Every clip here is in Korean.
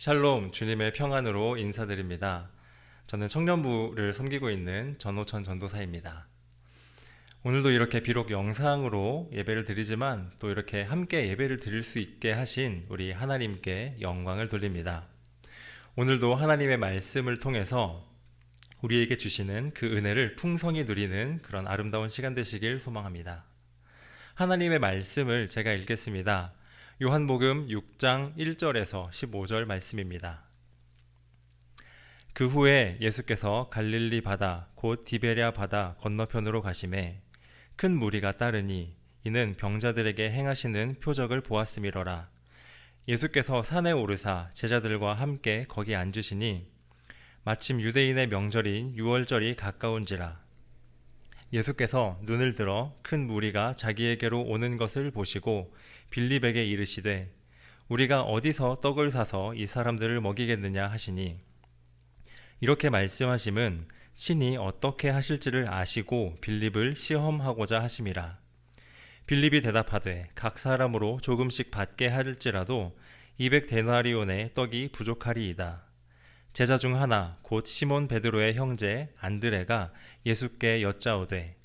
샬롬 주님의 평안으로 인사드립니다. 저는 청년부를 섬기고 있는 전호천 전도사입니다. 오늘도 이렇게 비록 영상으로 예배를 드리지만 또 이렇게 함께 예배를 드릴 수 있게 하신 우리 하나님께 영광을 돌립니다. 오늘도 하나님의 말씀을 통해서 우리에게 주시는 그 은혜를 풍성히 누리는 그런 아름다운 시간 되시길 소망합니다. 하나님의 말씀을 제가 읽겠습니다. 요한복음 6장 1절에서 15절 말씀입니다. 그 후에 예수께서 갈릴리 바다 곧 디베랴 바다 건너편으로 가심에 큰 무리가 따르니 이는 병자들에게 행하시는 표적을 보았음이로라. 예수께서 산에 오르사 제자들과 함께 거기 앉으시니 마침 유대인의 명절인 유월절이 가까운지라. 예수께서 눈을 들어 큰 무리가 자기에게로 오는 것을 보시고 빌립에게 이르시되 우리가 어디서 떡을 사서 이 사람들을 먹이겠느냐 하시니? 이렇게 말씀하심은 신이 어떻게 하실지를 아시고 빌립을 시험하고자 하심이라. 빌립이 대답하되 각 사람으로 조금씩 받게 할지라도 200 데나리온의 떡이 부족하리이다. 제자 중 하나 곧 시몬 베드로의 형제 안드레가 예수께 여짜오되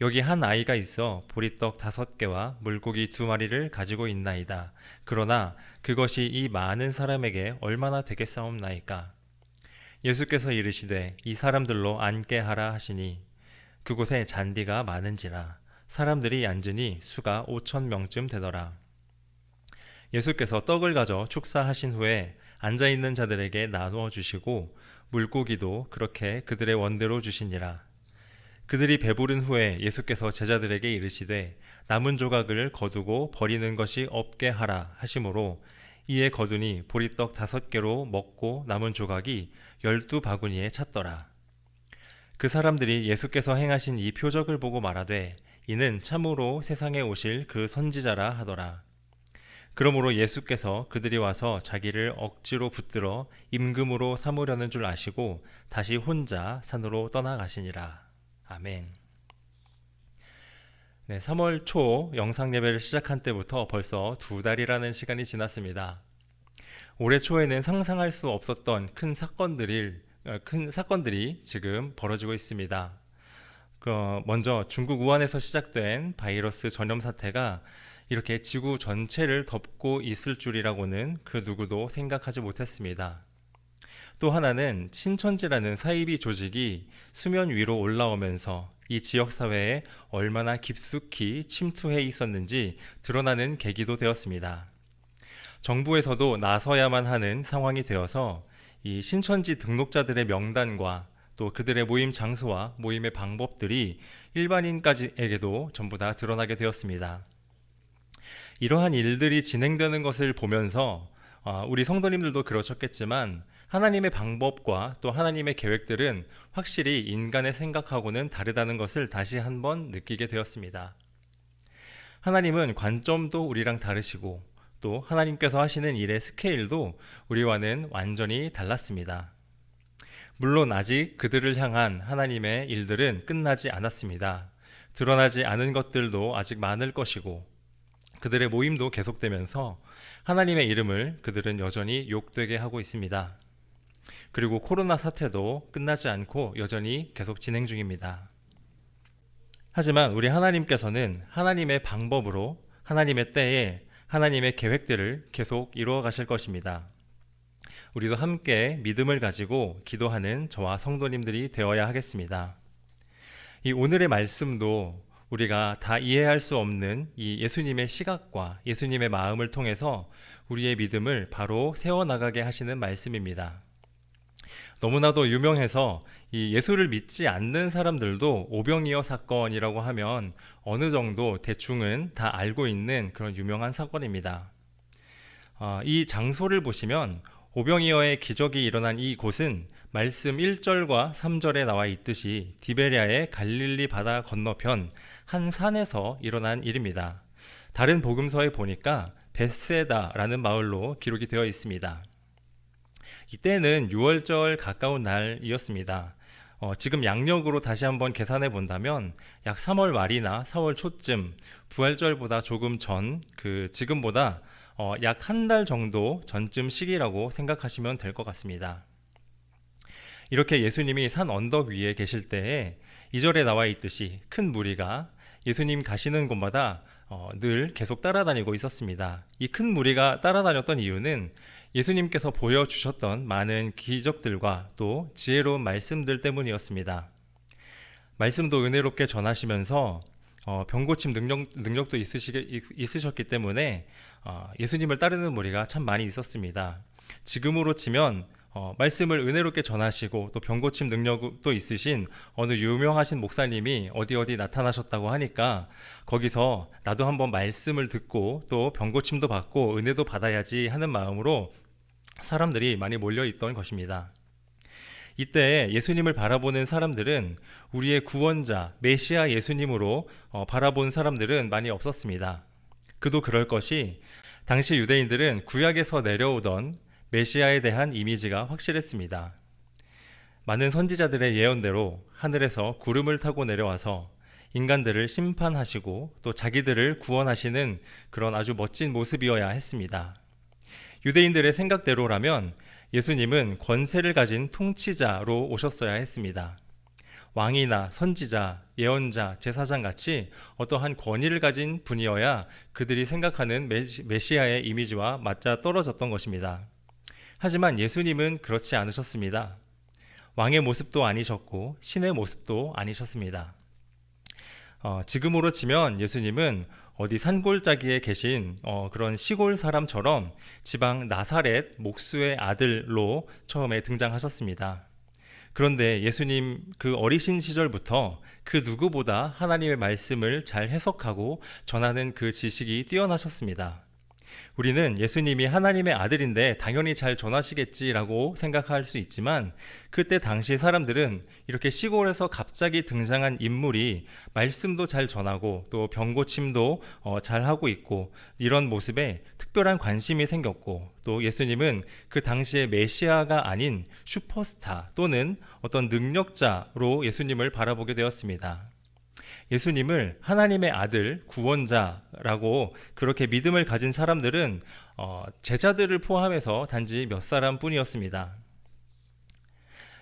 여기 한 아이가 있어 보리떡 다섯 개와 물고기 두 마리를 가지고 있나이다. 그러나 그것이 이 많은 사람에게 얼마나 되겠사옵나이까? 예수께서 이르시되 이 사람들로 앉게 하라 하시니 그곳에 잔디가 많은지라 사람들이 앉으니 수가 오천 명쯤 되더라. 예수께서 떡을 가져 축사하신 후에 앉아 있는 자들에게 나누어 주시고 물고기도 그렇게 그들의 원대로 주시니라. 그들이 배부른 후에 예수께서 제자들에게 이르시되 남은 조각을 거두고 버리는 것이 없게 하라 하심으로 이에 거두니 보리떡 다섯 개로 먹고 남은 조각이 열두 바구니에 찼더라. 그 사람들이 예수께서 행하신 이 표적을 보고 말하되 이는 참으로 세상에 오실 그 선지자라 하더라. 그러므로 예수께서 그들이 와서 자기를 억지로 붙들어 임금으로 삼으려는 줄 아시고 다시 혼자 산으로 떠나가시니라. 아멘. 네, 3월 초 영상 예배를 시작한 때부터 벌써 두 달이라는 시간이 지났습니다. 올해 초에는 상상할 수 없었던 큰 사건들이 어, 큰 사건들이 지금 벌어지고 있습니다. 그 먼저 중국 우한에서 시작된 바이러스 전염 사태가 이렇게 지구 전체를 덮고 있을 줄이라고는 그 누구도 생각하지 못했습니다. 또 하나는 신천지라는 사이비 조직이 수면 위로 올라오면서 이 지역 사회에 얼마나 깊숙이 침투해 있었는지 드러나는 계기도 되었습니다. 정부에서도 나서야만 하는 상황이 되어서 이 신천지 등록자들의 명단과 또 그들의 모임 장소와 모임의 방법들이 일반인까지에게도 전부 다 드러나게 되었습니다. 이러한 일들이 진행되는 것을 보면서 아, 우리 성도님들도 그러셨겠지만 하나님의 방법과 또 하나님의 계획들은 확실히 인간의 생각하고는 다르다는 것을 다시 한번 느끼게 되었습니다. 하나님은 관점도 우리랑 다르시고 또 하나님께서 하시는 일의 스케일도 우리와는 완전히 달랐습니다. 물론 아직 그들을 향한 하나님의 일들은 끝나지 않았습니다. 드러나지 않은 것들도 아직 많을 것이고 그들의 모임도 계속되면서 하나님의 이름을 그들은 여전히 욕되게 하고 있습니다. 그리고 코로나 사태도 끝나지 않고 여전히 계속 진행 중입니다. 하지만 우리 하나님께서는 하나님의 방법으로 하나님의 때에 하나님의 계획들을 계속 이루어 가실 것입니다. 우리도 함께 믿음을 가지고 기도하는 저와 성도님들이 되어야 하겠습니다. 이 오늘의 말씀도 우리가 다 이해할 수 없는 이 예수님의 시각과 예수님의 마음을 통해서 우리의 믿음을 바로 세워나가게 하시는 말씀입니다. 너무나도 유명해서 이 예수를 믿지 않는 사람들도 오병이어 사건이라고 하면 어느 정도 대충은 다 알고 있는 그런 유명한 사건입니다. 어, 이 장소를 보시면 오병이어의 기적이 일어난 이 곳은 말씀 1절과 3절에 나와 있듯이 디베리아의 갈릴리 바다 건너편 한 산에서 일어난 일입니다. 다른 복음서에 보니까 베세다라는 마을로 기록이 되어 있습니다. 이때는 6월절 가까운 날이었습니다. 어, 지금 양력으로 다시 한번 계산해 본다면 약 3월 말이나 4월 초쯤 부활절보다 조금 전 그 지금보다 어, 약한 달 정도 전쯤 시기라고 생각하시면 될 것 같습니다. 이렇게 예수님이 산 언덕 위에 계실 때에 이절에 나와 있듯이 큰 무리가 예수님 가시는 곳마다 어, 늘 계속 따라다니고 있었습니다. 이 큰 무리가 따라다녔던 이유는 예수님께서 보여주셨던 많은 기적들과 또 지혜로운 말씀들 때문이었습니다. 말씀도 은혜롭게 전하시면서 어, 병고침 능력, 능력도 있으시게, 있으셨기 때문에 어, 예수님을 따르는 무리가 참 많이 있었습니다. 지금으로 치면 어, 말씀을 은혜롭게 전하시고 또 병고침 능력도 있으신 어느 유명하신 목사님이 어디 어디 나타나셨다고 하니까 거기서 나도 한번 말씀을 듣고 또 병고침도 받고 은혜도 받아야지 하는 마음으로 사람들이 많이 몰려 있던 것입니다. 이때 예수님을 바라보는 사람들은 우리의 구원자 메시아 예수님으로 어, 바라본 사람들은 많이 없었습니다. 그도 그럴 것이 당시 유대인들은 구약에서 내려오던 메시아에 대한 이미지가 확실했습니다. 많은 선지자들의 예언대로 하늘에서 구름을 타고 내려와서 인간들을 심판하시고 또 자기들을 구원하시는 그런 아주 멋진 모습이어야 했습니다. 유대인들의 생각대로라면 예수님은 권세를 가진 통치자로 오셨어야 했습니다. 왕이나 선지자, 예언자, 제사장 같이 어떠한 권위를 가진 분이어야 그들이 생각하는 메시아의 이미지와 맞자 떨어졌던 것입니다. 하지만 예수님은 그렇지 않으셨습니다. 왕의 모습도 아니셨고 신의 모습도 아니셨습니다. 어, 지금으로 치면 예수님은 어디 산골짜기에 계신 어, 그런 시골 사람처럼 지방 나사렛 목수의 아들로 처음에 등장하셨습니다. 그런데 예수님 그 어리신 시절부터 그 누구보다 하나님의 말씀을 잘 해석하고 전하는 그 지식이 뛰어나셨습니다. 우리는 예수님이 하나님의 아들인데 당연히 잘 전하시겠지라고 생각할 수 있지만 그때 당시 사람들은 이렇게 시골에서 갑자기 등장한 인물이 말씀도 잘 전하고 또 병고침도 어, 잘 하고 있고 이런 모습에 특별한 관심이 생겼고 또 예수님은 그 당시의 메시아가 아닌 슈퍼스타 또는 어떤 능력자로 예수님을 바라보게 되었습니다. 예수님을 하나님의 아들, 구원자라고 그렇게 믿음을 가진 사람들은 어, 제자들을 포함해서 단지 몇 사람 뿐이었습니다.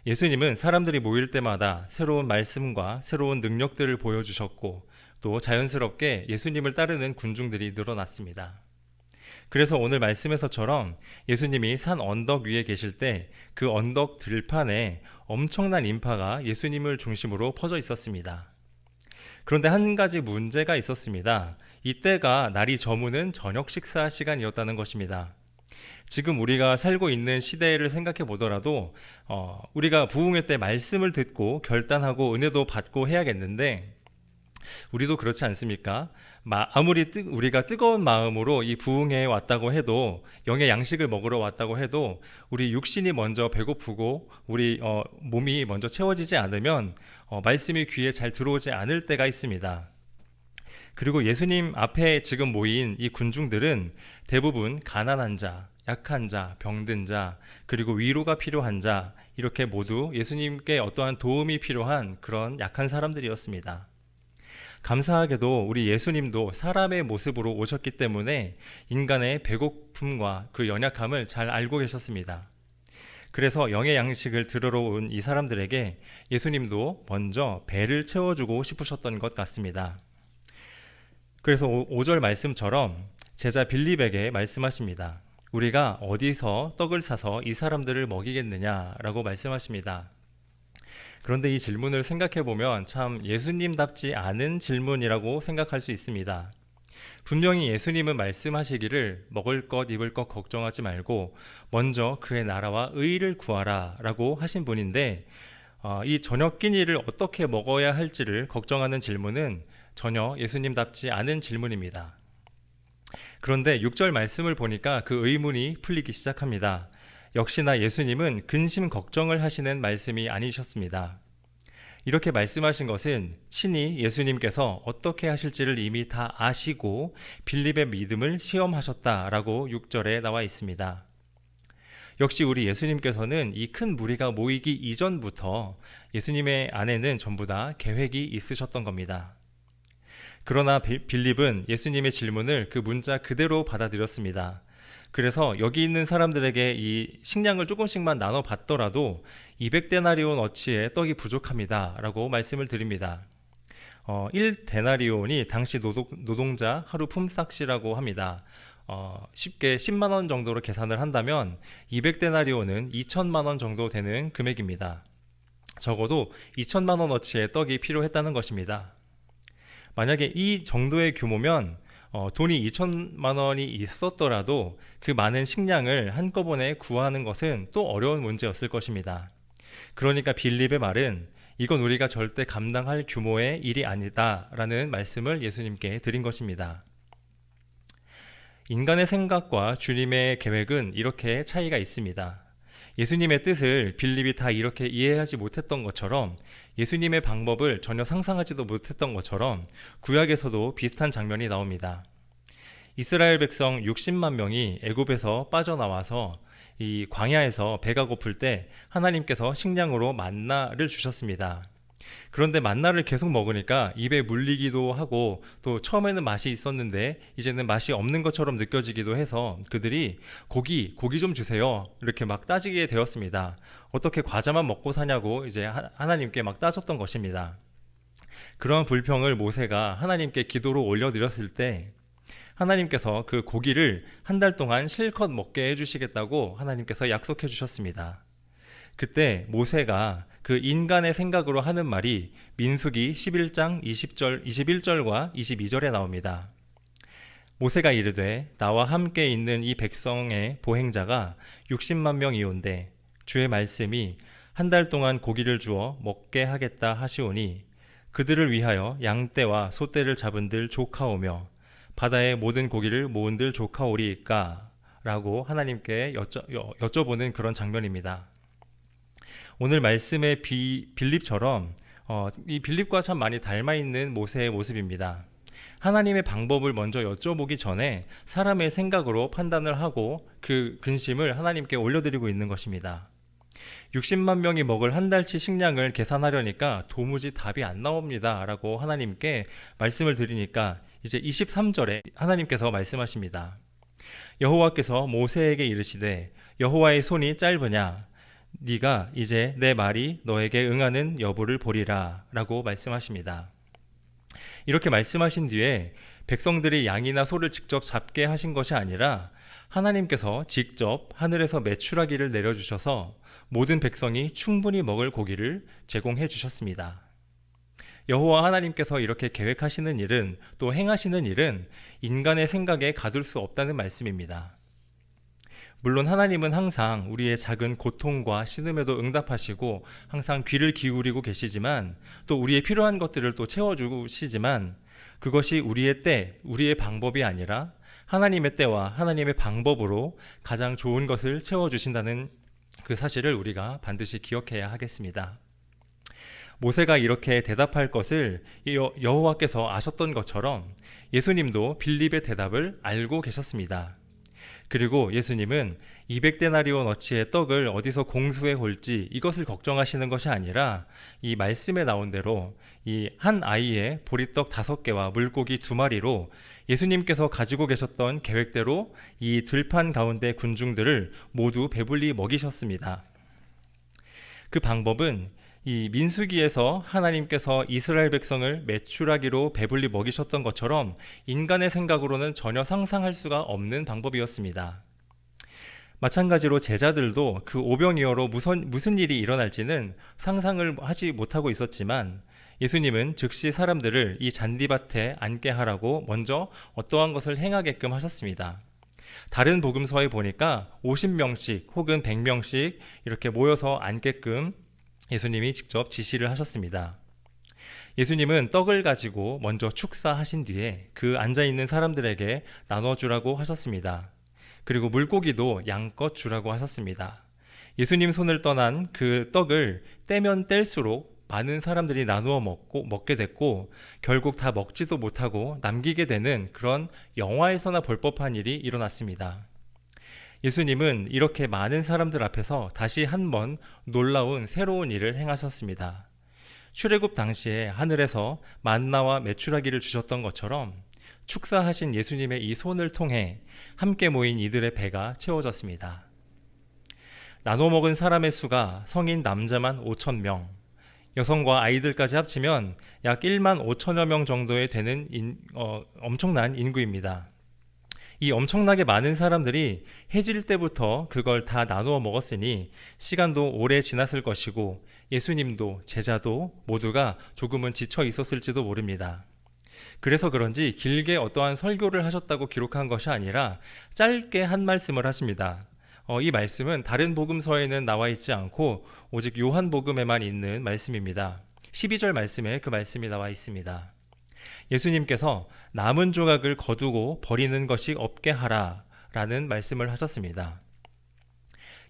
예수님은 사람들이 모일 때마다 새로운 말씀과 새로운 능력들을 보여주셨고 또 자연스럽게 예수님을 따르는 군중들이 늘어났습니다. 그래서 오늘 말씀에서처럼 예수님이 산 언덕 위에 계실 때 그 언덕 들판에 엄청난 인파가 예수님을 중심으로 퍼져 있었습니다. 그런데 한 가지 문제가 있었습니다. 이때가 날이 저무는 저녁 식사 시간이었다는 것입니다. 지금 우리가 살고 있는 시대를 생각해 보더라도 어, 우리가 부흥회 때 말씀을 듣고 결단하고 은혜도 받고 해야겠는데 우리도 그렇지 않습니까? 아무리 뜨, 우리가 뜨거운 마음으로 이 부흥회에 왔다고 해도 영의 양식을 먹으러 왔다고 해도 우리 육신이 먼저 배고프고 우리 어, 몸이 먼저 채워지지 않으면 어, 말씀이 귀에 잘 들어오지 않을 때가 있습니다. 그리고 예수님 앞에 지금 모인 이 군중들은 대부분 가난한 자, 약한 자, 병든 자, 그리고 위로가 필요한 자, 이렇게 모두 예수님께 어떠한 도움이 필요한 그런 약한 사람들이었습니다. 감사하게도 우리 예수님도 사람의 모습으로 오셨기 때문에 인간의 배고픔과 그 연약함을 잘 알고 계셨습니다. 그래서 영의 양식을 들으러 온 이 사람들에게 예수님도 먼저 배를 채워주고 싶으셨던 것 같습니다. 그래서 5절 말씀처럼 제자 빌립에게 말씀하십니다. 우리가 어디서 떡을 사서 이 사람들을 먹이겠느냐라고 말씀하십니다. 그런데 이 질문을 생각해 보면 참 예수님답지 않은 질문이라고 생각할 수 있습니다. 분명히 예수님은 말씀하시기를 먹을 것, 입을 것 걱정하지 말고 먼저 그의 나라와 의를 구하라 라고 하신 분인데 어, 이 저녁 끼니를 어떻게 먹어야 할지를 걱정하는 질문은 전혀 예수님답지 않은 질문입니다. 그런데 6절 말씀을 보니까 그 의문이 풀리기 시작합니다. 역시나 예수님은 근심 걱정을 하시는 말씀이 아니셨습니다. 이렇게 말씀하신 것은 친히 예수님께서 어떻게 하실지를 이미 다 아시고 빌립의 믿음을 시험하셨다라고 6절에 나와 있습니다. 역시 우리 예수님께서는 이 큰 무리가 모이기 이전부터 예수님의 안에는 전부 다 계획이 있으셨던 겁니다. 그러나 빌- 빌립은 예수님의 질문을 그 문자 그대로 받아들였습니다. 그래서 여기 있는 사람들에게 이 식량을 조금씩만 나눠 받더라도 200데나리온 어치의 떡이 부족합니다라고 말씀을 드립니다. 어, 1데나리온이 당시 노동, 노동 자 하루 품삯이라고 합니다. 어, 쉽게 10만 원 정도로 계산을 한다면 200데나리온은 2천만 원 정도 되는 금액입니다. 적어도 2천만 원어치의 떡이 필요했다는 것입니다. 만약에 이 정도의 규모면 어, 돈이 2천만 원이 있었더라도 그 많은 식량을 한꺼번에 구하는 것은 또 어려운 문제였을 것입니다. 그러니까 빌립의 말은 이건 우리가 절대 감당할 규모의 일이 아니다라는 말씀을 예수님께 드린 것입니다. 인간의 생각과 주님의 계획은 이렇게 차이가 있습니다. 예수님의 뜻을 빌립이 다 이렇게 이해하지 못했던 것처럼 예수님의 방법을 전혀 상상하지도 못했던 것처럼 구약에서도 비슷한 장면이 나옵니다. 이스라엘 백성 60만 명이 애굽에서 빠져나와서 이 광야에서 배가 고플 때 하나님께서 식량으로 만나를 주셨습니다. 그런데 만나를 계속 먹으니까 입에 물리기도 하고 또 처음에는 맛이 있었는데 이제는 맛이 없는 것처럼 느껴지기도 해서 그들이 고기, 고기 좀 주세요. 이렇게 막 따지게 되었습니다. 어떻게 과자만 먹고 사냐고 이제 하- 하나님께 막 따졌던 것입니다. 그런 불평을 모세가 하나님께 기도로 올려드렸을 때 하나님께서 그 고기를 한 달 동안 실컷 먹게 해주시겠다고 하나님께서 약속해 주셨습니다. 그때 모세가 그 인간의 생각으로 하는 말이 민수기 11장 20절, 21절과 22절에 나옵니다. 모세가 이르되 나와 함께 있는 이 백성의 보행자가 60만 명이온데 주의 말씀이 한 달 동안 고기를 주어 먹게 하겠다 하시오니 그들을 위하여 양떼와 소떼를 잡은들 조카오며 바다의 모든 고기를 모은들 조카오리까 라고 하나님께 여쭤, 여- 여쭤보는 그런 장면입니다. 오늘 말씀의 비, 빌립처럼 어, 이 빌립과 참 많이 닮아 있는 모세의 모습입니다. 하나님의 방법을 먼저 여쭤보기 전에 사람의 생각으로 판단을 하고 그 근심을 하나님께 올려드리고 있는 것입니다. 60만 명이 먹을 한 달치 식량을 계산하려니까 도무지 답이 안 나옵니다. 라고 하나님께 말씀을 드리니까 이제 23절에 하나님께서 말씀하십니다. 여호와께서 모세에게 이르시되 여호와의 손이 짧으냐 네가 이제 내 말이 너에게 응하는 여부를 보리라 라고 말씀하십니다. 이렇게 말씀하신 뒤에 백성들이 양이나 소를 직접 잡게 하신 것이 아니라 하나님께서 직접 하늘에서 메추라기를 내려주셔서 모든 백성이 충분히 먹을 고기를 제공해 주셨습니다. 여호와 하나님께서 이렇게 계획하시는 일은 또 행하시는 일은 인간의 생각에 가둘 수 없다는 말씀입니다. 물론 하나님은 항상 우리의 작은 고통과 신음에도 응답하시고 항상 귀를 기울이고 계시지만 또 우리의 필요한 것들을 또 채워주시지만 그것이 우리의 때, 우리의 방법이 아니라 하나님의 때와 하나님의 방법으로 가장 좋은 것을 채워주신다는 그 사실을 우리가 반드시 기억해야 하겠습니다. 모세가 이렇게 대답할 것을 여- 여호와께서 아셨던 것처럼 예수님도 빌립의 대답을 알고 계셨습니다. 그리고 예수님은 200데나리온 어치의 떡을 어디서 공수해 올지 이것을 걱정하시는 것이 아니라 이 말씀에 나온 대로 이 한 아이의 보리떡 다섯 개와 물고기 두 마리로 예수님께서 가지고 계셨던 계획대로 이 들판 가운데 군중들을 모두 배불리 먹이셨습니다. 그 방법은 이 민수기에서 하나님께서 이스라엘 백성을 매출하기로 배불리 먹이셨던 것처럼 인간의 생각으로는 전혀 상상할 수가 없는 방법이었습니다. 마찬가지로 제자들도 그 오병이어로 무슨, 무슨 일이 일어날지는 상상을 하지 못하고 있었지만 예수님은 즉시 사람들을 이 잔디밭에 앉게 하라고 먼저 어떠한 것을 행하게끔 하셨습니다. 다른 복음서에 보니까 50명씩 혹은 100명씩 이렇게 모여서 앉게끔 예수님이 직접 지시를 하셨습니다. 예수님은 떡을 가지고 먼저 축사하신 뒤에 그 앉아 있는 사람들에게 나눠 주라고 하셨습니다. 그리고 물고기도 양껏 주라고 하셨습니다. 예수님 손을 떠난 그 떡을 떼면 뗄수록 많은 사람들이 나누어 먹고 먹게 됐고 결국 다 먹지도 못하고 남기게 되는 그런 영화에서나 볼 법한 일이 일어났습니다. 예수님은 이렇게 많은 사람들 앞에서 다시 한번 놀라운 새로운 일을 행하셨습니다. 출애굽 당시에 하늘에서 만나와 메추라기를 주셨던 것처럼 축사하신 예수님의 이 손을 통해 함께 모인 이들의 배가 채워졌습니다. 나눠 먹은 사람의 수가 성인 남자만 5천 명, 여성과 아이들까지 합치면 약 1만 5천여 명 정도에 되는 인, 어, 엄청난 인구입니다. 이 엄청나게 많은 사람들이 해질 때부터 그걸 다 나누어 먹었으니 시간도 오래 지났을 것이고 예수님도 제자도 모두가 조금은 지쳐 있었을지도 모릅니다. 그래서 그런지 길게 어떠한 설교를 하셨다고 기록한 것이 아니라 짧게 한 말씀을 하십니다. 어, 이 말씀은 다른 복음서에는 나와 있지 않고 오직 요한복음에만 있는 말씀입니다. 12절 말씀에 그 말씀이 나와 있습니다. 예수님께서 남은 조각을 거두고 버리는 것이 없게 하라 라는 말씀을 하셨습니다.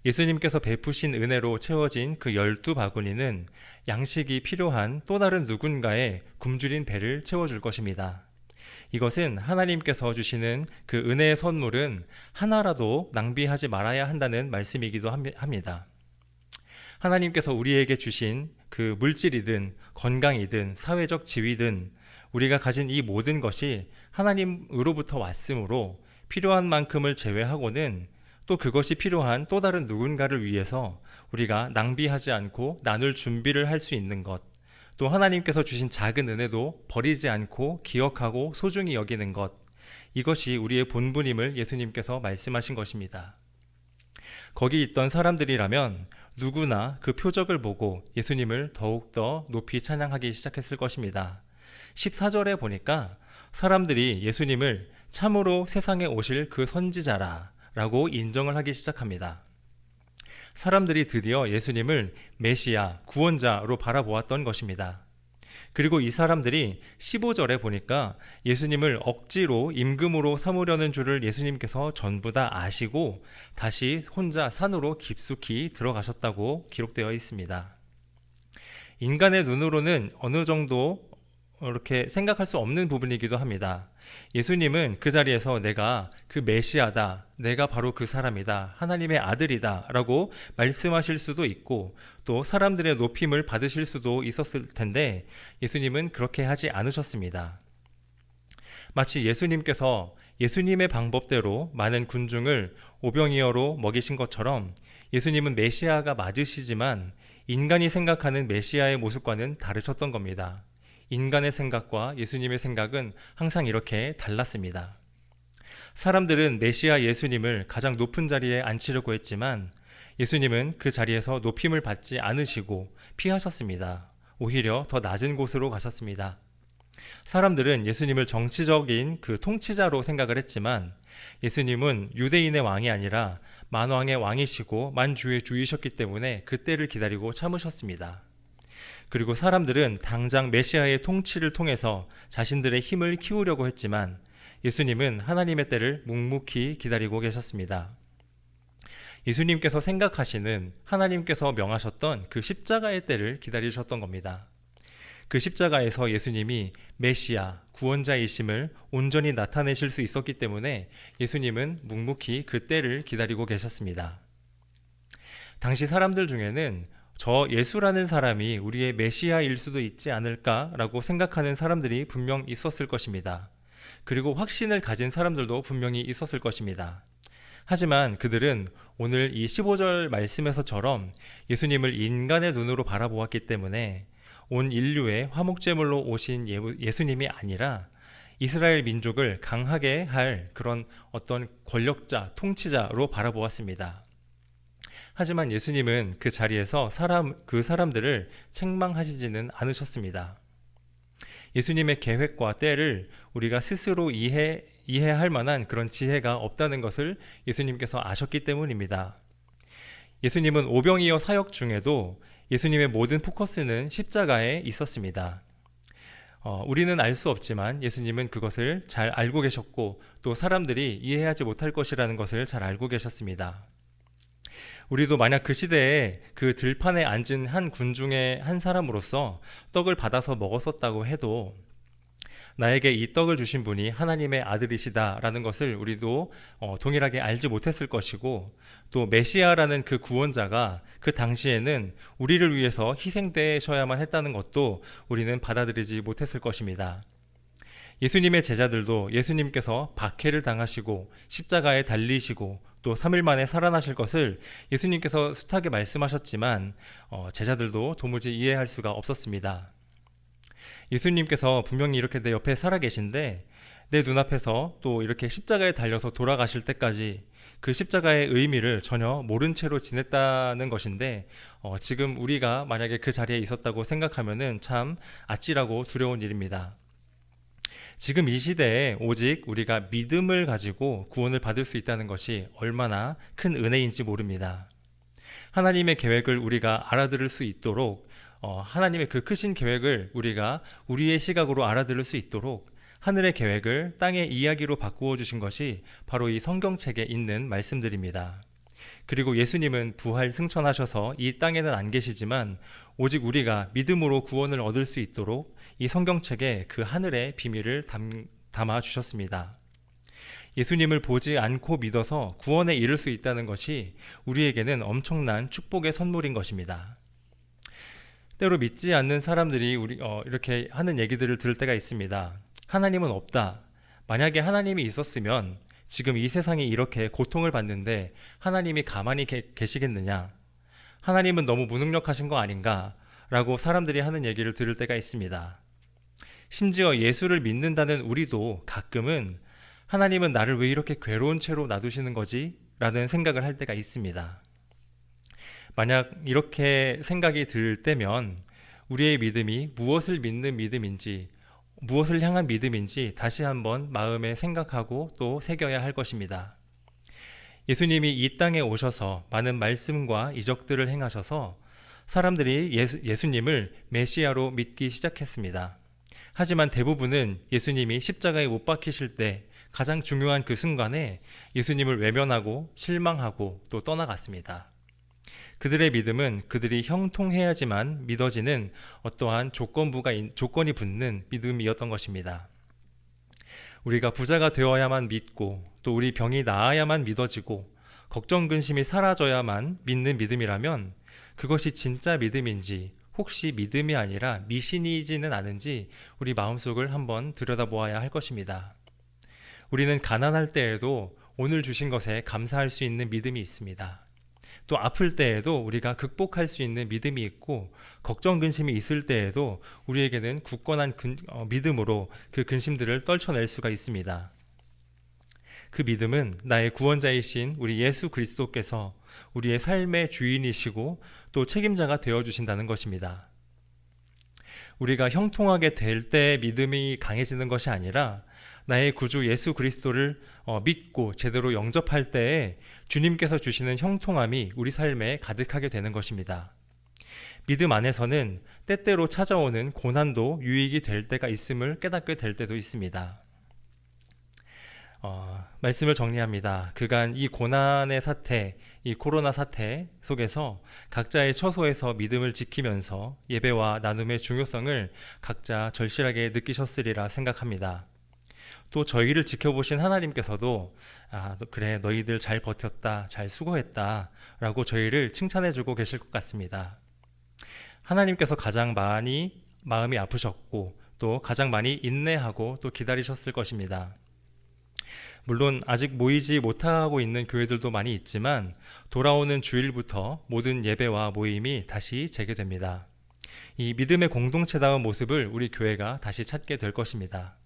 예수님께서 베푸신 은혜로 채워진 그 열두 바구니는 양식이 필요한 또 다른 누군가의 굶주린 배를 채워줄 것입니다. 이것은 하나님께서 주시는 그 은혜의 선물은 하나라도 낭비하지 말아야 한다는 말씀이기도 합니다. 하나님께서 우리에게 주신 그 물질이든 건강이든 사회적 지위든 우리가 가진 이 모든 것이 하나님으로부터 왔으므로 필요한 만큼을 제외하고는 또 그것이 필요한 또 다른 누군가를 위해서 우리가 낭비하지 않고 나눌 준비를 할 수 있는 것, 또 하나님께서 주신 작은 은혜도 버리지 않고 기억하고 소중히 여기는 것, 이것이 우리의 본분임을 예수님께서 말씀하신 것입니다. 거기 있던 사람들이라면 누구나 그 표적을 보고 예수님을 더욱더 높이 찬양하기 시작했을 것입니다. 14절에 보니까 사람들이 예수님을 참으로 세상에 오실 그 선지자라 라고 인정을 하기 시작합니다. 사람들이 드디어 예수님을 메시아, 구원자로 바라보았던 것입니다. 그리고 이 사람들이 15절에 보니까 예수님을 억지로 임금으로 삼으려는 줄을 예수님께서 전부 다 아시고 다시 혼자 산으로 깊숙이 들어가셨다고 기록되어 있습니다. 인간의 눈으로는 어느 정도 이렇게 생각할 수 없는 부분이기도 합니다. 예수님은 그 자리에서 내가 그 메시아다, 내가 바로 그 사람이다, 하나님의 아들이다 라고 말씀하실 수도 있고 또 사람들의 높임을 받으실 수도 있었을 텐데 예수님은 그렇게 하지 않으셨습니다. 마치 예수님께서 예수님의 방법대로 많은 군중을 오병이어로 먹이신 것처럼 예수님은 메시아가 맞으시지만 인간이 생각하는 메시아의 모습과는 다르셨던 겁니다. 인간의 생각과 예수님의 생각은 항상 이렇게 달랐습니다. 사람들은 메시아 예수님을 가장 높은 자리에 앉히려고 했지만 예수님은 그 자리에서 높임을 받지 않으시고 피하셨습니다. 오히려 더 낮은 곳으로 가셨습니다. 사람들은 예수님을 정치적인 그 통치자로 생각을 했지만 예수님은 유대인의 왕이 아니라 만왕의 왕이시고 만주의 주이셨기 때문에 그때를 기다리고 참으셨습니다. 그리고 사람들은 당장 메시아의 통치를 통해서 자신들의 힘을 키우려고 했지만 예수님은 하나님의 때를 묵묵히 기다리고 계셨습니다. 예수님께서 생각하시는 하나님께서 명하셨던 그 십자가의 때를 기다리셨던 겁니다. 그 십자가에서 예수님이 메시아, 구원자이심을 온전히 나타내실 수 있었기 때문에 예수님은 묵묵히 그 때를 기다리고 계셨습니다. 당시 사람들 중에는 저 예수라는 사람이 우리의 메시아일 수도 있지 않을까라고 생각하는 사람들이 분명 있었을 것입니다. 그리고 확신을 가진 사람들도 분명히 있었을 것입니다. 하지만 그들은 오늘 이 15절 말씀에서처럼 예수님을 인간의 눈으로 바라보았기 때문에 온 인류의 화목제물로 오신 예수님이 아니라 이스라엘 민족을 강하게 할 그런 어떤 권력자, 통치자로 바라보았습니다. 하지만 예수님은 그 자리에서 사람, 그 사람들을 책망하시지는 않으셨습니다. 예수님의 계획과 때를 우리가 스스로 이해, 이해할 만한 그런 지혜가 없다는 것을 예수님께서 아셨기 때문입니다. 예수님은 오병이어 사역 중에도 예수님의 모든 포커스는 십자가에 있었습니다. 어, 우리는 알 수 없지만 예수님은 그것을 잘 알고 계셨고 또 사람들이 이해하지 못할 것이라는 것을 잘 알고 계셨습니다. 우리도 만약 그 시대에 그 들판에 앉은 한 군중의 한 사람으로서 떡을 받아서 먹었었다고 해도 나에게 이 떡을 주신 분이 하나님의 아들이시다라는 것을 우리도 어, 동일하게 알지 못했을 것이고 또 메시아라는 그 구원자가 그 당시에는 우리를 위해서 희생되셔야만 했다는 것도 우리는 받아들이지 못했을 것입니다. 예수님의 제자들도 예수님께서 박해를 당하시고 십자가에 달리시고 또 3일 만에 살아나실 것을 예수님께서 숱하게 말씀하셨지만 어, 제자들도 도무지 이해할 수가 없었습니다. 예수님께서 분명히 이렇게 내 옆에 살아 계신데 내 눈앞에서 또 이렇게 십자가에 달려서 돌아가실 때까지 그 십자가의 의미를 전혀 모른 채로 지냈다는 것인데 어, 지금 우리가 만약에 그 자리에 있었다고 생각하면은 참 아찔하고 두려운 일입니다. 지금 이 시대에 오직 우리가 믿음을 가지고 구원을 받을 수 있다는 것이 얼마나 큰 은혜인지 모릅니다. 하나님의 계획을 우리가 알아들을 수 있도록 어, 하나님의 그 크신 계획을 우리가 우리의 시각으로 알아들을 수 있도록 하늘의 계획을 땅의 이야기로 바꾸어 주신 것이 바로 이 성경책에 있는 말씀들입니다. 그리고 예수님은 부활 승천하셔서 이 땅에는 안 계시지만 오직 우리가 믿음으로 구원을 얻을 수 있도록 이 성경책에 그 하늘의 비밀을 담, 담아 주셨습니다. 예수님을 보지 않고 믿어서 구원에 이를 수 있다는 것이 우리에게는 엄청난 축복의 선물인 것입니다. 때로 믿지 않는 사람들이 우리 어, 이렇게 하는 얘기들을 들을 때가 있습니다. 하나님은 없다. 만약에 하나님이 있었으면 지금 이 세상이 이렇게 고통을 받는데 하나님이 가만히 계, 계시겠느냐? 하나님은 너무 무능력하신 거 아닌가? 라고 사람들이 하는 얘기를 들을 때가 있습니다. 심지어 예수를 믿는다는 우리도 가끔은 하나님은 나를 왜 이렇게 괴로운 채로 놔두시는 거지? 라는 생각을 할 때가 있습니다. 만약 이렇게 생각이 들 때면 우리의 믿음이 무엇을 믿는 믿음인지 무엇을 향한 믿음인지 다시 한번 마음에 생각하고 또 새겨야 할 것입니다. 예수님이 이 땅에 오셔서 많은 말씀과 이적들을 행하셔서 사람들이 예수, 예수님을 메시아로 믿기 시작했습니다. 하지만 대부분은 예수님이 십자가에 못 박히실 때 가장 중요한 그 순간에 예수님을 외면하고 실망하고 또 떠나갔습니다. 그들의 믿음은 그들이 형통해야지만 믿어지는 어떠한 조건부가 조건이 붙는 믿음이었던 것입니다. 우리가 부자가 되어야만 믿고 또 우리 병이 나아야만 믿어지고 걱정 근심이 사라져야만 믿는 믿음이라면 그것이 진짜 믿음인지 혹시 믿음이 아니라 미신이지는 않은지 우리 마음속을 한번 들여다보아야 할 것입니다. 우리는 가난할 때에도 오늘 주신 것에 감사할 수 있는 믿음이 있습니다. 또 아플 때에도 우리가 극복할 수 있는 믿음이 있고 걱정 근심이 있을 때에도 우리에게는 굳건한 근, 어, 믿음으로 그 근심들을 떨쳐낼 수가 있습니다. 그 믿음은 나의 구원자이신 우리 예수 그리스도께서 우리의 삶의 주인이시고 또 책임자가 되어 주신다는 것입니다. 우리가 형통하게 될 때 믿음이 강해지는 것이 아니라 나의 구주 예수 그리스도를 어, 믿고 제대로 영접할 때에 주님께서 주시는 형통함이 우리 삶에 가득하게 되는 것입니다. 믿음 안에서는 때때로 찾아오는 고난도 유익이 될 때가 있음을 깨닫게 될 때도 있습니다. 어, 말씀을 정리합니다. 그간 이 고난의 사태, 이 코로나 사태 속에서 각자의 처소에서 믿음을 지키면서 예배와 나눔의 중요성을 각자 절실하게 느끼셨으리라 생각합니다. 또 저희를 지켜보신 하나님께서도 아 그래 너희들 잘 버텼다 잘 수고했다라고 저희를 칭찬해 주고 계실 것 같습니다. 하나님께서 가장 많이 마음이 아프셨고 또 가장 많이 인내하고 또 기다리셨을 것입니다. 물론 아직 모이지 못하고 있는 교회들도 많이 있지만 돌아오는 주일부터 모든 예배와 모임이 다시 재개됩니다. 이 믿음의 공동체다운 모습을 우리 교회가 다시 찾게 될 것입니다.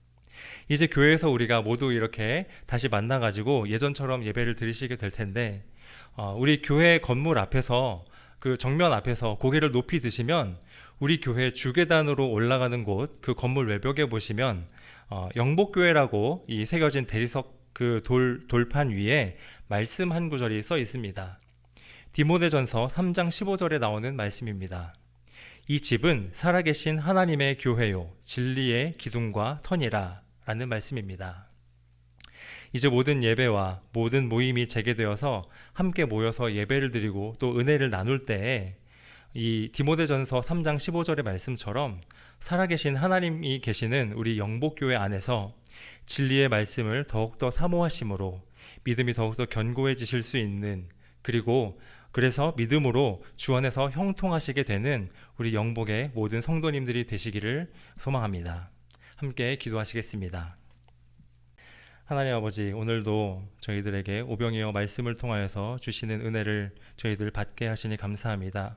이제 교회에서 우리가 모두 이렇게 다시 만나가지고 예전처럼 예배를 드리시게 될 텐데, 어, 우리 교회 건물 앞에서 그 정면 앞에서 고개를 높이 드시면 우리 교회 주계단으로 올라가는 곳 그 건물 외벽에 보시면 어, 영복교회라고 이 새겨진 대리석 그 돌, 돌판 위에 말씀 한 구절이 써 있습니다. 디모데전서 3장 15절에 나오는 말씀입니다. 이 집은 살아계신 하나님의 교회요 진리의 기둥과 터니라 라는 말씀입니다. 이제 모든 예배와 모든 모임이 재개되어서 함께 모여서 예배를 드리고 또 은혜를 나눌 때에 이 디모데전서 3장 15절의 말씀처럼 살아계신 하나님이 계시는 우리 영복교회 안에서 진리의 말씀을 더욱더 사모하심으로 믿음이 더욱더 견고해지실 수 있는 그리고 그래서 믿음으로 주 안에서 형통하시게 되는 우리 영복의 모든 성도님들이 되시기를 소망합니다. 함께 기도하시겠습니다. 하나님 아버지 오늘도 저희들에게 오병이어 말씀을 통하여서 주시는 은혜를 저희들 받게 하시니 감사합니다.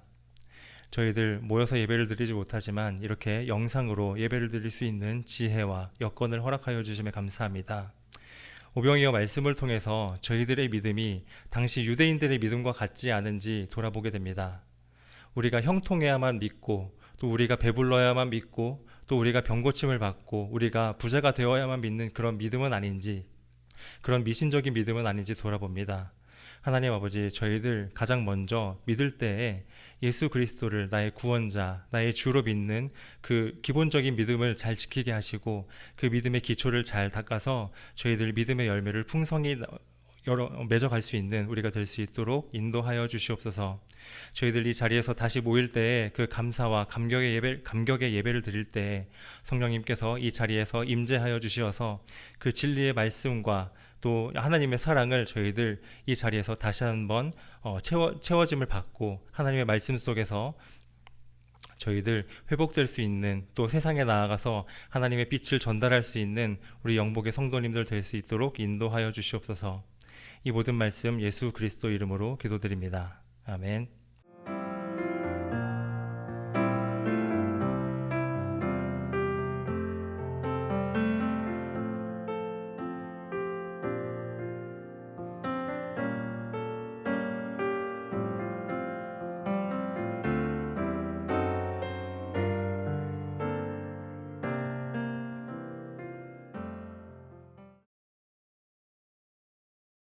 저희들 모여서 예배를 드리지 못하지만 이렇게 영상으로 예배를 드릴 수 있는 지혜와 여건을 허락하여 주심에 감사합니다. 오병이어 말씀을 통해서 저희들의 믿음이 당시 유대인들의 믿음과 같지 않은지 돌아보게 됩니다. 우리가 형통해야만 믿고 또 우리가 배불러야만 믿고 또 우리가 병고침을 받고 우리가 부자가 되어야만 믿는 그런 믿음은 아닌지 그런 미신적인 믿음은 아닌지 돌아봅니다. 하나님 아버지 저희들 가장 먼저 믿을 때에 예수 그리스도를 나의 구원자, 나의 주로 믿는 그 기본적인 믿음을 잘 지키게 하시고 그 믿음의 기초를 잘 닦아서 저희들 믿음의 열매를 풍성히 여러 맺어갈 수 있는 우리가 될 수 있도록 인도하여 주시옵소서. 저희들 이 자리에서 다시 모일 때에 그 감사와 감격의 예배 감격의 예배를 드릴 때 성령님께서 이 자리에서 임재하여 주시어서 그 진리의 말씀과 또 하나님의 사랑을 저희들 이 자리에서 다시 한번 어, 채워 채워짐을 받고 하나님의 말씀 속에서 저희들 회복될 수 있는 또 세상에 나아가서 하나님의 빛을 전달할 수 있는 우리 영복의 성도님들 될 수 있도록 인도하여 주시옵소서. 이 모든 말씀 예수 그리스도 이름으로 기도드립니다. 아멘.